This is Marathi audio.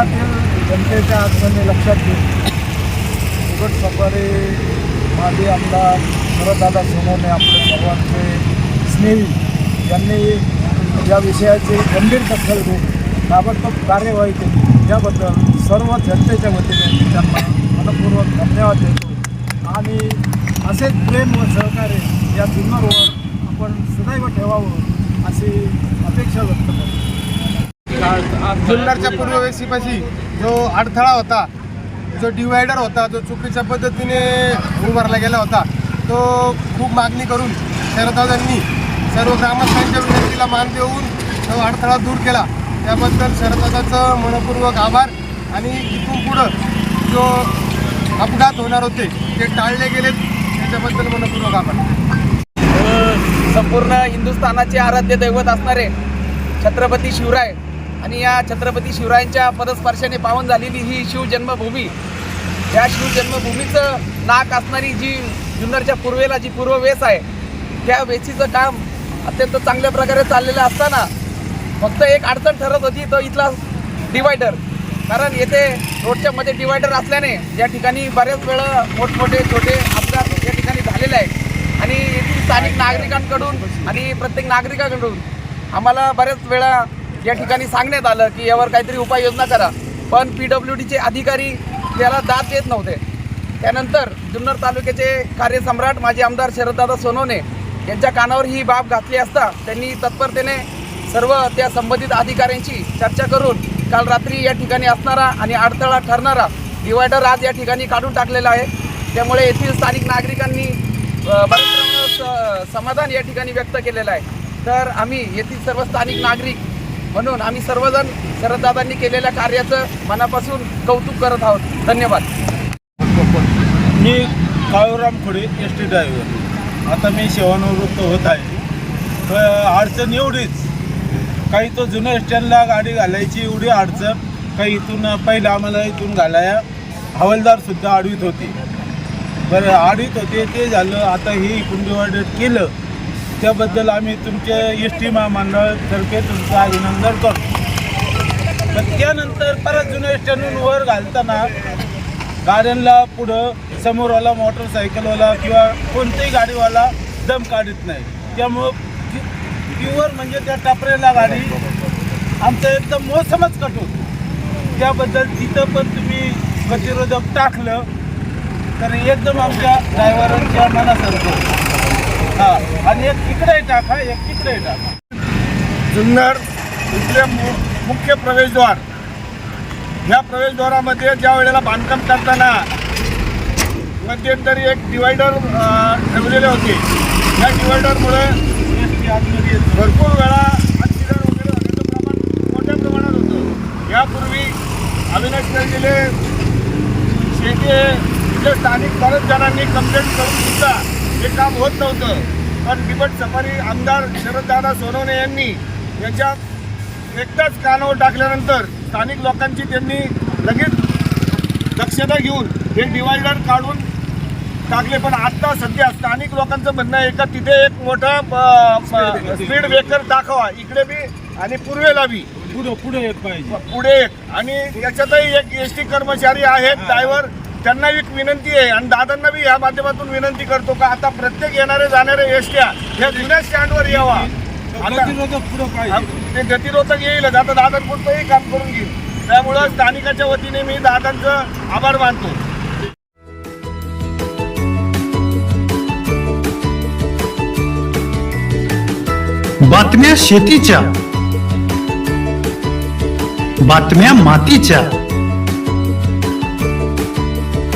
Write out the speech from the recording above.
भागातील जनतेच्या अडचणी लक्षात घेऊन उघड सफारी माजी आमदार शरददादा सोनवणे आपले सर्वांचे स्नेही यांनी या विषयाची गंभीर दखल घेऊन ताबडतोब कार्यवाही केली. याबद्दल सर्व जनतेच्या वतीने त्यांना मनपूर्वक धन्यवाद देतो. आणि असेच प्रेम व सहकार्य या जुन्नरवर आपण सदैव ठेवावं अशी अपेक्षा व्यक्त करतो. जुन्नरच्या पूर्ववेशीपाशी जो अडथळा होता जो डिवायडर होता जो चुकीच्या पद्धतीने उभारला गेला होता तो खूप मागणी करून शरदादांनी सर्व ग्रामस्थांच्या विनंतीला मान देऊन तो अडथळा दूर केला. त्याबद्दल शरदादाचं मनपूर्वक आभार आणि इथून पुढं जो अपघात होणार होते ते टाळले गेलेत. त्याच्याबद्दल मनपूर्वक आभार. संपूर्ण हिंदुस्थानाचे आराध्य दैवत असणारे छत्रपती शिवराय आणि या छत्रपती शिवरायांच्या पदस्पर्शाने पावन झालेली ही शिवजन्मभूमी. या शिवजन्मभूमीचं नाक असणारी जी जुन्नरच्या पूर्वेला जी पूर्व वेस आहे त्या वेसीचं काम अत्यंत चांगल्या प्रकारे चाललेलं असताना फक्त एक अडचण ठरत होती तो इथला डिवायडर कारण येथे रोडच्या मध्ये डिवायडर असल्याने या ठिकाणी बऱ्याच वेळा मोठमोठे छोटे अपघात या ठिकाणी झालेले आहेत. आणि येथील स्थानिक नागरिकांकडून आणि प्रत्येक नागरिकाकडून आम्हाला बऱ्याच वेळा या ठिकाणी सांगण्यात आलं की यावर काहीतरी उपाययोजना करा. पण पी डब्ल्यू डीचे अधिकारी त्याला दाद देत नव्हते. त्यानंतर जुन्नर तालुक्याचे कार्यसम्राट माजी आमदार शरददादा सोनवणे यांच्या कानावर ही बाब घातली असता त्यांनी तत्परतेने सर्व त्या संबंधित अधिकाऱ्यांशी चर्चा करून काल रात्री या ठिकाणी असणारा आणि अडथळा ठरणारा डिवायडर आज या ठिकाणी काढून टाकलेला आहे. त्यामुळे येथील स्थानिक नागरिकांनी बऱ्याच स- समाधान या ठिकाणी व्यक्त केलेलं आहे. तर आम्ही येथील सर्व स्थानिक नागरिक म्हणून आम्ही सर्वजण शरददादांनी केलेल्या कार्याचं मनापासून कौतुक करत आहोत. धन्यवाद. मी Kaluram Khode S T driver आता मी सेवानिवृत्त होत आहे. तर अडचण एवढीच काही तो जुन्या स्टँडला गाडी घालायची एवढी अडचण काही इथून पहिलं आम्हाला इथून घालाया हवालदारसुद्धा आडवीत होते. बरं आडवीत होते ते झालं आता हे इकडून केलं. त्याबद्दल आम्ही तुमचे एस टी महामंडळतर्फे तुमचं अभिनंदन करतो. पण त्यानंतर परत जुन्या स्टँडून वर घालताना गाड्यांना पुढं समोरवाला मोटरसायकलवाला किंवा कोणतीही गाडीवाला दम काढत नाही. त्यामुळं प्युअर म्हणजे त्या टपरेला गाडी आमचं एकदम मोसमच कट होतो त्याबद्दल तिथं पण तुम्ही गतिरोधक टाकलं तर एकदम आमच्या ड्रायव्हरांच्या मनासारखं. हां आणि एक तिकडेही टाका एक तिकडेही टाका. जुन्नर इथले मुख्य प्रवेशद्वार. या प्रवेशद्वारामध्ये ज्या वेळेला बांधकाम करताना मध्यंतरी एक डिवायडर ठेवलेले होते. या डिवायडरमुळे भरपूर वेळा ॲक्सिडेंट वगैरे होण्याचं प्रमाण मोठ्या प्रमाणात होतं. यापूर्वी अविनाश दिले शेती इथले स्थानिक बऱ्याच जणांनी कंप्लेंट करून सुद्धा हे काम होत नव्हतं. पण बिबट सफारी आमदार शरददादा सोनवणे यांनी याच्या एकदाच कानावर टाकल्यानंतर स्थानिक लोकांची त्यांनी लगेच दक्षता घेऊन हे डिवायडर काढून टाकले. पण आता सध्या स्थानिक लोकांचं म्हणणं आहे का तिथे एक मोठा स्पीड ब्रेकर दाखवा. इकडे बी आणि पूर्वेला बी. पुढे पुढे एक पाहिजे. पुढे एक. आणि याच्यातही एक एस टी कर्मचारी आहेत ड्रायव्हर त्यांना एक विनंती आहे आणि दादांना बी या माध्यमातून विनंती करतो का आता प्रत्येक येणारे जाणारे एस ट्या ह्या जुन्या स्टँडवर यावा. आता ते गतिरोधक येईलच आता दादांपुरतंही काम करून घेईल. त्यामुळं स्थानिकाच्या वतीने मी दादांचं आभार मानतो. बातम्या शेतीच्या बातम्या मातीच्या.